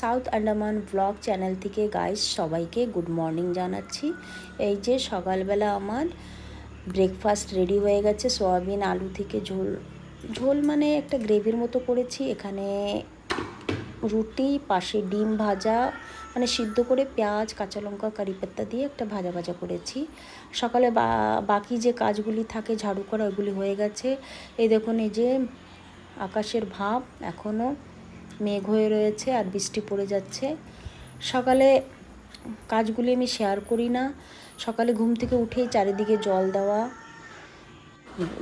South Andaman blog channel থেকে guys সবাইকে good morning জানাচ্ছি। এই যে সকালবেলা আমার ব্রেকফাস্ট রেডি হয়ে গেছে, সয়াবিন, আলু থেকে ঝোল। ঝোল মানে একটা গ্রেভির মতো করেছি, এখানে রুটি, পাশে ডিম ভাজা মানে সিদ্ধ করে পেঁয়াজ, কাঁচা লঙ্কা, কারি পাত্তা দিয়ে একটা ভাজা ভাজা করেছি। সকালে বা, বাকি যে কাজগুলি থাকে, ঝাড়ু করা, ওগুলি হয়ে গেছে। এই দেখুন, এই যে আকাশের ভাব এখনও মেঘ হয়ে রয়েছে আর বৃষ্টি পড়ে যাচ্ছে। সকালে কাজগুলি আমি শেয়ার করি না। সকালে ঘুম থেকে উঠেই চারিদিকে জল দেওয়া,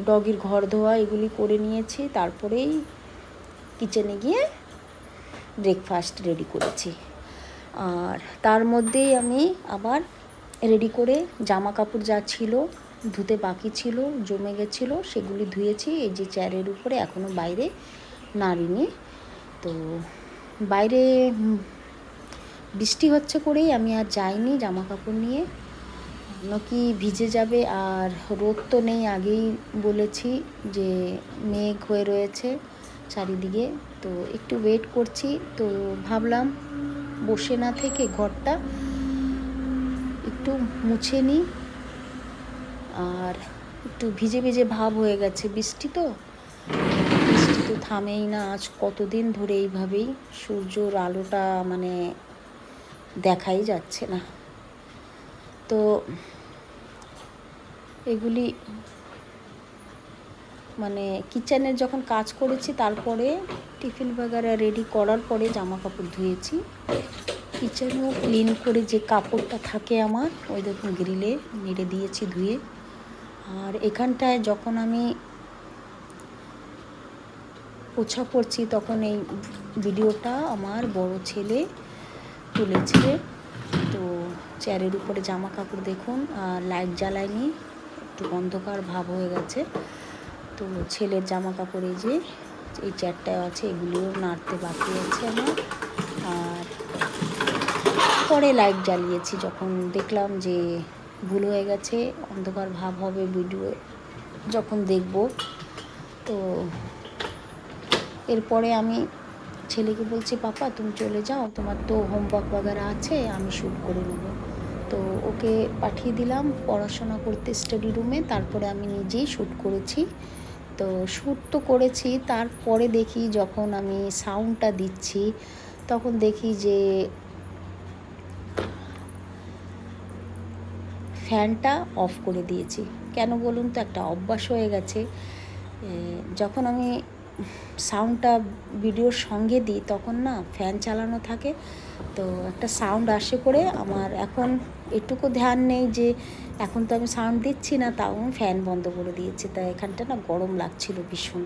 ডগির ঘর ধোয়া এগুলি করে নিয়েছি। তারপরেই কিচেনে গিয়ে ব্রেকফাস্ট রেডি করেছি। আর তার মধ্যেই আমি আবার রেডি করে জামা কাপড় যা ছিল, ধুতে বাকি ছিল, জমে গেছিল, সেগুলি ধুয়েছি। এই যে চেয়ারের উপরে এখনও বাইরে নাড়িনি। তো বাইরে বৃষ্টি হচ্ছে করেই আমি আর যাইনি জামা কাপড় নিয়ে। নাকি ভিজে যাবে আর রোদ তো নেই আগেই বলেছি যে মেঘ হয়ে রয়েছে চারিদিকে। তো একটু ওয়েট করছি, তো ভাবলাম বসে না থেকে ঘরটা একটু মুছে নিই। আর একটু ভিজে ভিজে ভাব হয়ে গেছে বৃষ্টি তো। বৃষ্টি তো থামেই না। আজ কতদিন ধরে এইভাবেই সূর্যর আলোটা মানে দেখাই যাচ্ছে না। তো এগুলি মানে কিচেনের যখন কাজ করেছি, তারপরে টিফিন বাগারা রেডি করার পরে জামা কাপড় ধুয়েছি কিচেনও ক্লিন করে যে কাপড়টা থাকে আমার, ওই দেখুন গ্রিলে নেড়ে দিয়েছি ধুয়ে। আর এখানটায় যখন আমি পোছা করছি, তখন এই ভিডিওটা আমার বড় ছেলে তুলেছে। তো চেয়ারের উপরে জামা কাপড় দেখুন লাইট জ্বালায়নি, একটু অন্ধকার ভাব হয়ে গেছে। তো ছেলের জামা কাপড় যে এই চেয়ারটায় আছে, এগুলিও নাড়তে বাকি আছে আমার। আর পরে লাইট জ্বালিয়েছি, যখন দেখলাম যে ভুল হয়ে গেছে, অন্ধকার ভাব হবে ভিডিও যখন দেখব, তো এরপরে আমি ছেলেকে বলছি, পাপা, তুমি চলে যাও, তোমার তো হোমওয়ার্ক বাগারা আছে, আমি শ্যুট করে নেব। তো ওকে পাঠিয়ে দিলাম, পড়াশোনা করতে স্টাডি রুমে তারপরে আমি নিজেই শ্যুট করেছি। তো শ্যুট তো করেছি, তারপরে দেখি যখন আমি সাউন্ডটা দিচ্ছি, তখন দেখি যে ফ্যানটা অফ করে দিয়েছি। কেন বলুন তো, একটা অভ্যাস হয়ে গেছে। যখন আমি সাউন্ডটা ভিডিওর সঙ্গে দিই, তখন না ফ্যান চালানো থাকে। তো একটা সাউন্ড আসে করে আমার এখন এটুকু ধ্যান নেই যে, এখন তো আমি সাউন্ড দিচ্ছি না, তাও আমি ফ্যান বন্ধ করে দিয়েছি। তাই এখানটা না গরম লাগছিল ভীষণ।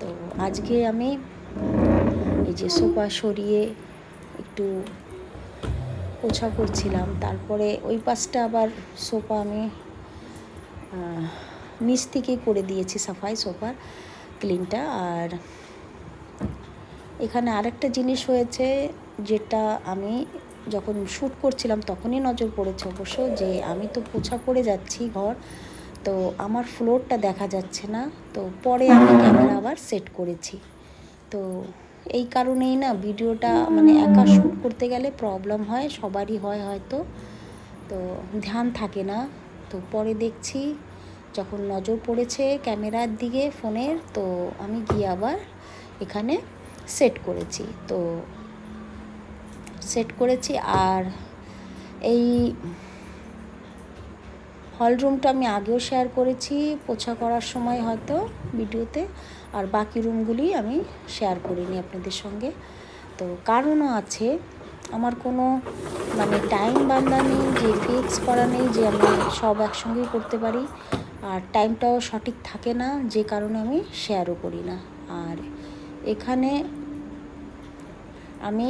তো আজকে আমি এই যে সোফা সরিয়ে একটু পোছা করছিলাম, তারপরে ওই পাশটা আবার সোফা আমি নিচ থেকেই করে দিয়েছি সাফাই সোফার ক্লিনটা আর এখানে আরেকটা জিনিস হয়েছে যেটা আমি যখন শ্যুট করছিলাম তখনই নজর পড়েছে অবশ্য যে আমি তো পোছা করে যাচ্ছি ঘর, তো আমার ফ্লোরটা দেখা যাচ্ছে না, তো পরে আমি ক্যামেরা আবার সেট করেছি। তো এই কারণেই না ভিডিওটা মানে একা শ্যুট করতে গেলে প্রবলেম হয়, সবারই হয় হয়তো, তো ধ্যান থাকে না। তো পরে দেখছি যখন নজর পড়েছে ক্যামেরার দিকে ফোনের, তো আমি গিয়ে আবার এখানে সেট করেছি। তো সেট করেছি আর এই হল রুমটা আমি আগেও শেয়ার করেছি, পোছা করার সময় হয়তো ভিডিওতে। আর বাকি রুমগুলি আমি শেয়ার করিনি আপনাদের সঙ্গে। তো কারণও আছে, আমার কোনো মানে টাইম বান্ধা নেই, যে ফিক্স করা নেই, যে আমি সব একসঙ্গেই করতে পারি। আর টাইমটাও সঠিক থাকে না, যে কারণে আমি শেয়ারও করি না। আর এখানে আমি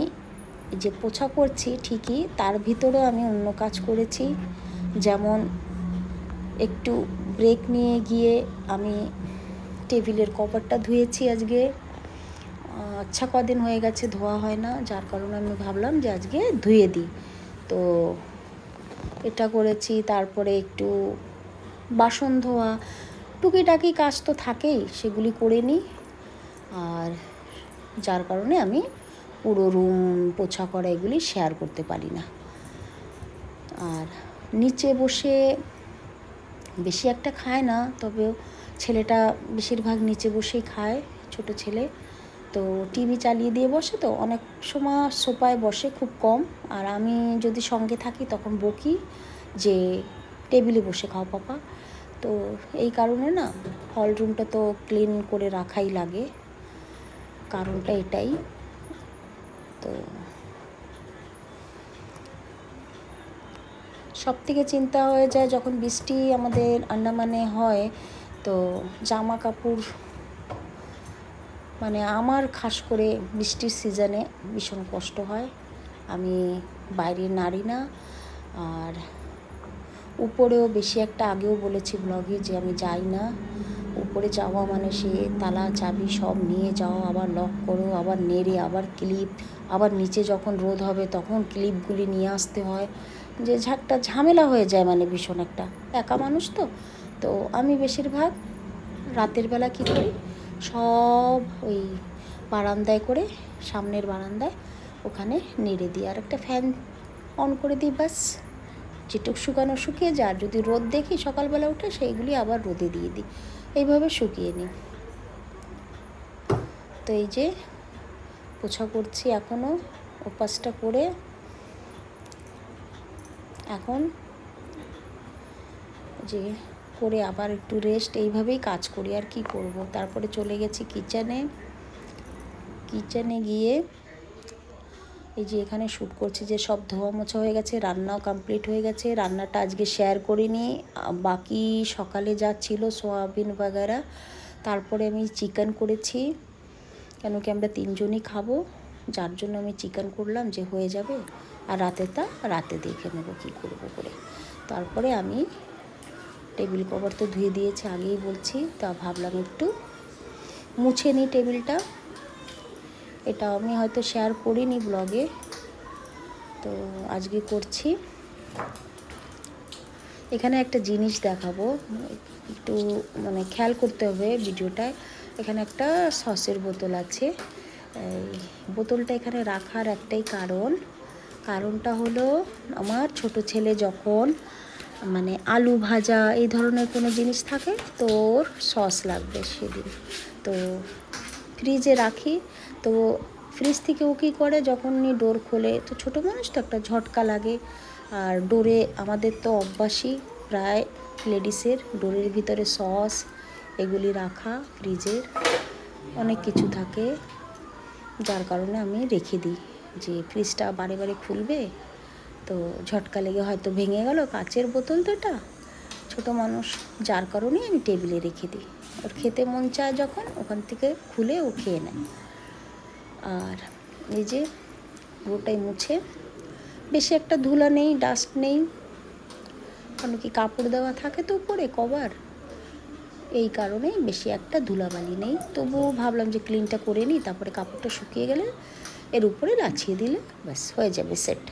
যে পোছা করছি ঠিকই, তার ভিতরেও আমি অন্য কাজ করেছি। যেমন একটু ব্রেক নিয়ে গিয়ে আমি টেবিলের কভারটা ধুয়েছি আজকে। আচ্ছা কদিন হয়ে গেছে, ধোয়া হয় না, যার কারণে আমি ভাবলাম যে আজকে ধুয়ে দিই। তো এটা করেছি, তারপরে একটু বাসন ধোয়া, টুকিটাকি কাজ তো থাকেই, সেগুলি করে নিই। আর যার কারণে আমি পুরো রুম, পোছা করা এগুলি শেয়ার করতে পারি না। আর নিচে বসে বেশি একটা খায় না তবে ছেলেটা বেশিরভাগ নিচে বসেই খায়, ছোট ছেলে। তো টিভি চালিয়ে দিয়ে বসে তো, অনেক সময় সোফায় বসে খুব কম। আর আমি যদি সঙ্গে থাকি, তখন বকি যে, টেবিলে বসে খাও পাপা। তো এই কারণে না হল রুমটা তো ক্লিন করে রাখাই লাগে। কারণটা এটাই। তো সব থেকে চিন্তা হয়ে যায় যখন বৃষ্টি আমাদের আন্ডামানে হয়, তো জামা কাপড় মানে আমার খাস করে বৃষ্টির সিজনে ভীষণ কষ্ট হয়। আমি বাইরে নারী না, আর উপরেও বেশি একটা আগেও বলেছি ব্লগে যে আমি যাই না। উপরে যাওয়া মানে সে তালা, চাবি সব নিয়ে যাও, আবার লক করো, আবার নেড়ে, আবার ক্লিপ আবার নিচে যখন রোদ হবে তখন ক্লিপগুলি নিয়ে আসতে হয়। যে ঝাঁকটা ঝামেলা হয়ে যায় মানে ভীষণ একটা। একা মানুষ তো। তো আমি বেশিরভাগ রাতের বেলা কী করি? সব ওই বারান্দায় করে, সামনের বারান্দায় ওখানে নেড়ে দিই। আর একটা ফ্যান অন করে দিই ব্যাস। যেটুক শুকানো শুকিয়ে যায় যদি রোদ দেখি সকালবেলা উঠে, সেইগুলি আবার রোদে দিয়ে দিই। এইভাবে শুকিয়ে নিই। তো এই যে পোছা করছি এখনও উপাসটা করে। এখন যে করে আবার একটু রেস্ট এইভাবেই কাজ করি। আর কি করব? তারপরে চলে গেছি কিচেনে কিচেনে গিয়ে এই যে এখানে শ্যুট করছি যে সব ধোয়া মোছা হয়ে গেছে, রান্নাও কমপ্লিট হয়ে গেছে। রান্নাটা আজকে শেয়ার করিনি বাকি সকালে যা ছিল সোয়াবিন বাগারা, তারপরে আমি চিকেন করেছি। কেন কি আমরা তিনজনই খাব, যার জন্য আমি চিকেন করলাম যে হয়ে যাবে, আর রাতে তা রাতে দেখে নেব কী করব করে। তারপরে আমি টেবিল কভার তো ধুয়ে দিয়েছে আগেই বলছি, তা ভাবলাম একটু মুছে নিই টেবিলটা এটা আমি হয়তো শেয়ার করিনি ব্লগে তো আজকে করছি। এখানে একটা জিনিস দেখাবো। একটু মানে খেয়াল করতে হবে ভিডিওটায়। এখানে একটা সসের বোতল আছে। বোতলটা এখানে রাখার একটাই কারণ। কারণটা হলো আমার ছোট ছেলে যখন মানে আলু ভাজা এই ধরনের কোনো জিনিস থাকে তো সস লাগবে সেদিন। তো ফ্রিজে রাখি। তো ফ্রিজ থেকে ও কী করে? যখন উনি ডোর খোলে, তো ছোটো মানুষ তো একটা ঝটকা লাগে। আর ডোরে আমাদের তো অভ্যাসই প্রায় লেডিসের ডোরের ভিতরে সস এগুলি রাখা ফ্রিজের অনেক কিছু থাকে। যার কারণে আমি রেখে দিই যে ফ্রিজটা বারে বারে খুলবে, তো ঝটকা লেগে হয়তো ভেঙে গেল কাচের বোতল তো এটা। ছোটো মানুষ, যার কারণেই আমি টেবিলে রেখে দিই। ওর খেতে মন চায় যখন, ওখান থেকে খুলে ও খেয়ে নেয়। আর এই যে পুরোটাই মুছে। বেশি একটা ধুলা নেই ডাস্ট নেই। কারণ কি কাপড় দেওয়া থাকে তো উপরে কভার এই কারণে বেশি একটা ধুলাবালি নেই। তবুও ভাবলাম যে ক্লিনটা করে নিই, তারপরে কাপড়টা শুকিয়ে গেলে এর উপরে লাছিয়ে দিলে ব্যাস, হয়ে যাবে সেট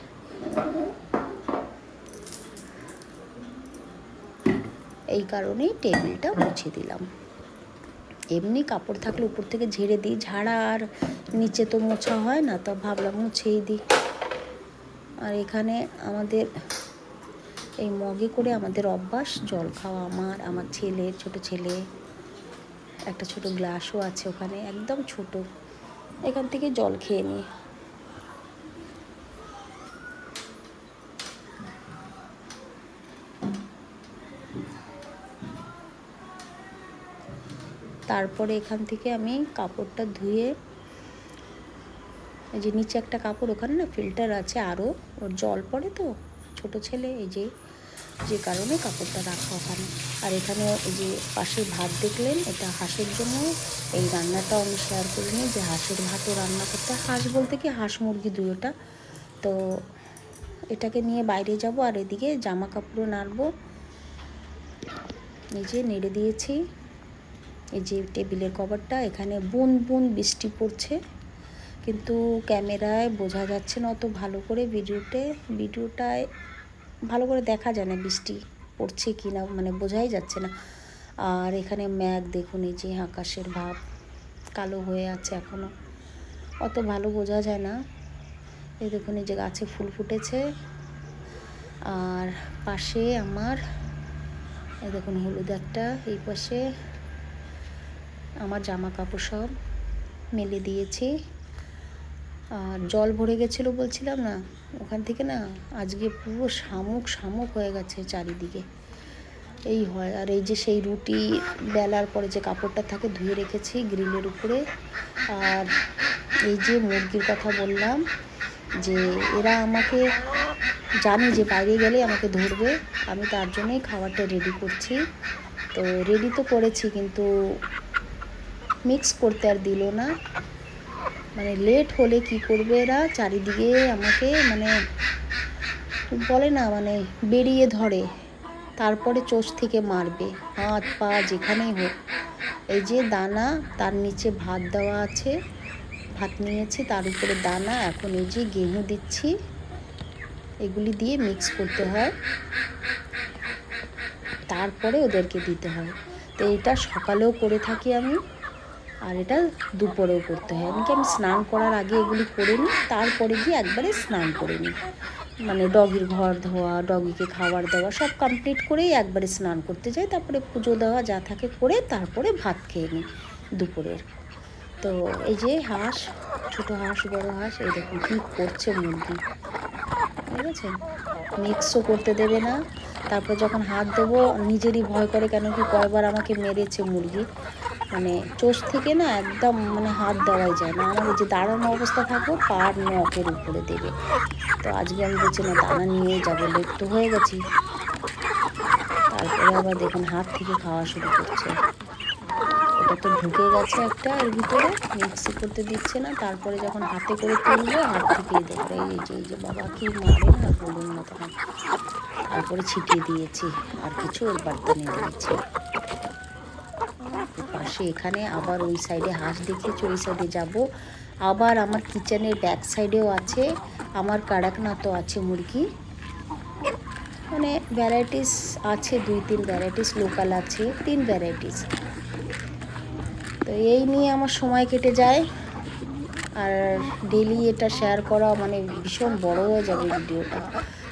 এই কারণেই টেবিলটা মুছে দিলাম। এমনি কাপড় থাকলে উপর থেকে ঝেড়ে দিই, ঝাড়া আর নিচে তো মোছা হয় না, তো ভাবলাম মুছেই দিই। আর এখানে আমাদের এই মগে করে আমাদের অভ্যাস, জল খাওয়া আমার আমার ছেলে, ছোট ছেলে, একটা ছোট গ্লাসও আছে ওখানে, একদম ছোট। এখান থেকে জল খেয়ে নিই। তারপরে এখান থেকে আমি কাপড়টা ধুয়ে, এই যে নিচে একটা কাপড়, ওখানে না ফিল্টার আছে আরও ওর জল পড়ে তো, ছোট ছেলে, এই যে যে কারণে কাপড়টা রাখা ওখানে। আর এখানে এই যে পাশে ভাত দেখলেন, এটা হাঁসের জন্য। এই রান্নাটাও আমি শেয়ার করিনি যে হাঁসের ভাতও রান্না করতে হাঁস বলতে কি, হাঁস মুরগি দুটোটা তো এটাকে নিয়ে বাইরে যাব আর এদিকে জামা কাপড়ও নাড়বো। এই যে নেড়ে দিয়েছি। এই যে টেবিলের কভারটা, এখানে বুন বুন বৃষ্টি পড়ছে। কিন্তু ক্যামেরায় বোঝা যাচ্ছে না অত ভালো করে ভিডিওতে। ভিডিওটায় ভালো করে দেখা যায় না বৃষ্টি পড়ছে কি না মানে বোঝাই যাচ্ছে না। আর এখানে ম্যাগ, দেখুন এই যে আকাশের ভাব, কালো হয়ে আছে এখনও অত ভালো বোঝা যায় না। এই দেখুন এই যে গাছে ফুল ফুটেছে। আর পাশে আমার দেখুন হলুদ একটা, এই পাশে আমার জামা কাপড় সব মেলে দিয়েছি। আর জল ভরে গেছিল বলছিলাম না, ওখান থেকে না আজকে পুরো শামুক শামুক হয়ে গেছে চারিদিকে। এই হয়, আর এই যে সেই রুটি বেলার পরে যে কাপড়টা থাকে ধুয়ে রেখেছি গ্রিলের উপরে। আর এই যে মুরগির কথা বললাম যে এরা আমাকে জানে যে বাইরে গেলে আমাকে ধরবে, আমি তার জন্যই খাবারটা রেডি করছি। তো রেডি তো করেছি কিন্তু মিক্স করতে আর দিল না। মানে লেট হলে কি করবে এরা? চারিদিকে আমাকে মানে বলে না মানে বেরিয়ে ধরে। তারপরে চোষ থেকে মারবে। হাত পা যেখানেই হোক। এই যে দানা, তার নিচে ভাত দেওয়া আছে। ভাত নিয়েছি, তার উপরে দানা। এখন এই যে গেহু দিচ্ছি। এগুলি দিয়ে মিক্স করতে হয়। তারপরে ওদেরকে দিতে হয়। তো এটা সকালেও করে থাকি আমি। আর এটা দুপুরেও করতে হয়। এমনকি আমি স্নান করার আগে এগুলি করে নিই, তারপরে গিয়ে একবারে স্নান করে নিই। মানে ডগির ঘর ধোয়া, ডগিকে খাবার দেওয়া, সব কমপ্লিট করেই একবারে স্নান করতে যাই। তারপরে পুজো দেওয়া যা থাকে করে তারপরে ভাত খেয়ে নিই দুপুরের। তো এই যে হাঁস, ছোট হাঁস, বড় হাঁস, এই দেখুন কী করছে মুরগি। ঠিক আছে? মিক্সও করতে দেবে না। তারপর যখন হাত দেবো নিজেরই ভয় করে কেন কি কয়বার আমাকে মেরেছে মুরগি। মানে চোষ থেকে না একদম মানে হাত দেওয়াই যায় না। আমার যে দাঁড়ানো অবস্থা থাকব, পার নখের উপরে দেবে। তো আজকে আমি বলছি, না, দানা নিয়ে যাব, লেট হয়ে গেছি। তারপরে আবার দেখুন, হাত থেকে খাওয়া শুরু করছে। ওটা তো ঢুকে গেছে একটা, এর ভিতরে মিক্সি করতে দিচ্ছে না। তারপরে যখন হাতে করে তুলবে, হাত থেকেই দেখবে এই যে এই যে, বাবা কি মারে না বলুন না তখন তারপরে ছিটিয়ে দিয়েছি, আর কিছু ওর বার্তানে দিয়েছি পাশে এখানে আবার ওই সাইডে হাঁস দেখিয়েছি ওই সাইডে যাব। আবার আমার কিচেনের ব্যাক সাইডেও আছে, আমার কাড়াকনাথও আছে মুরগি। মানে ভ্যারাইটিস আছে, দুই তিন ভ্যারাইটিস লোকাল আছে, তিন ভ্যারাইটিস তো এই নিয়ে আমার সময় কেটে যায়। আর ডেলি এটা শেয়ার করা মানে ভীষণ বড় হয়ে যাবে ভিডিওটা।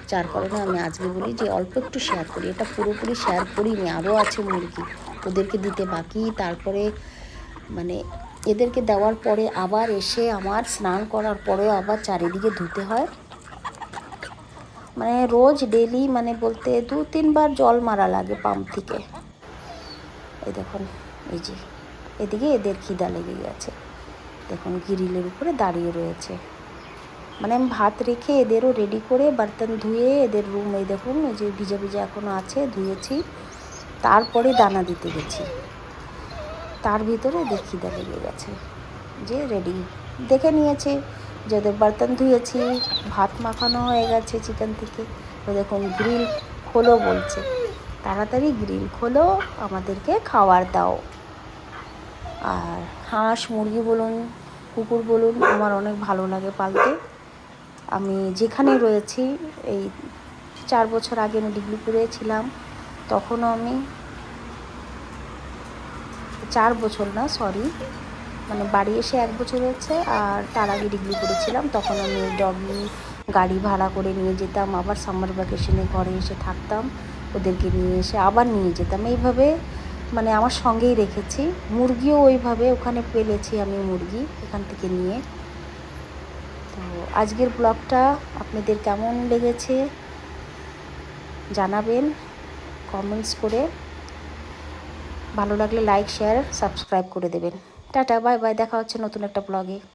যার কারণে আমি আজকে বলি যে অল্প একটু শেয়ার করি। এটা পুরোপুরি শেয়ার করিনি, আরও আছে মুরগি। ওদেরকে দিতে বাকি। তারপরে মানে এদেরকে দেওয়ার পরে আবার এসে আমার স্নান করার পরেও আবার চারিদিকে ধুতে হয়। মানে রোজ ডেলি মানে বলতে দু তিনবার জল মারা লাগে পাম্প থেকে। এই দেখুন, এই যে, এদিকে এদের খিদা লেগে গেছে। দেখুন, গ্রিলের উপরে দাঁড়িয়ে রয়েছে। মানে আমি ভাত রেখে এদেরও রেডি করে বার্তন ধুয়ে এদের রুম এই দেখুন, এই যে ভিজা ভিজা এখনও আছে, ধুয়েছি। তারপরে দানা দিতে গেছি। তার ভিতরে দেখি দা লেগে গেছে। যে রেডি দেখে নিয়েছে। যাদের বার্তন ধুয়েছি, ভাত মাখানো হয়ে গেছে চিকেন থেকে। তো দেখুন গ্রিল খোলো বলছে। তাড়াতাড়ি গ্রিল খোলো, আমাদেরকে খাবার দাও। আর হাঁস, মুরগি বলুন, কুকুর বলুন, আমার অনেক ভালো লাগে পালতে। আমি যেখানে রয়েছি, এই চার বছর আগে আমি ডিগ্রিপুরে ছিলাম। তখনও আমি চার বছর না সরি মানে বাড়ি এসে এক বছর হয়েছে আর তার আগে ডিগ্রি করেছিলাম। তখন আমি ডগি গাড়ি ভাড়া করে নিয়ে যেতাম, আবার সামার ভ্যাকেশনে ঘরে এসে থাকতাম, ওদেরকে নিয়ে এসে আবার নিয়ে যেতাম। এইভাবে মানে আমার সঙ্গেই রেখেছি। মুরগিও ওইভাবে ওখানে পেলেছি আমি মুরগি এখান থেকে নিয়ে। তো আজকের ব্লগটা আপনাদের কেমন লেগেছে জানাবেন। কমেন্টস করে। ভালো লাগলে লাইক শেয়ার সাবস্ক্রাইব করে দেবেন। টাটা বাই বাই দেখা হচ্ছে নতুন একটা ব্লগে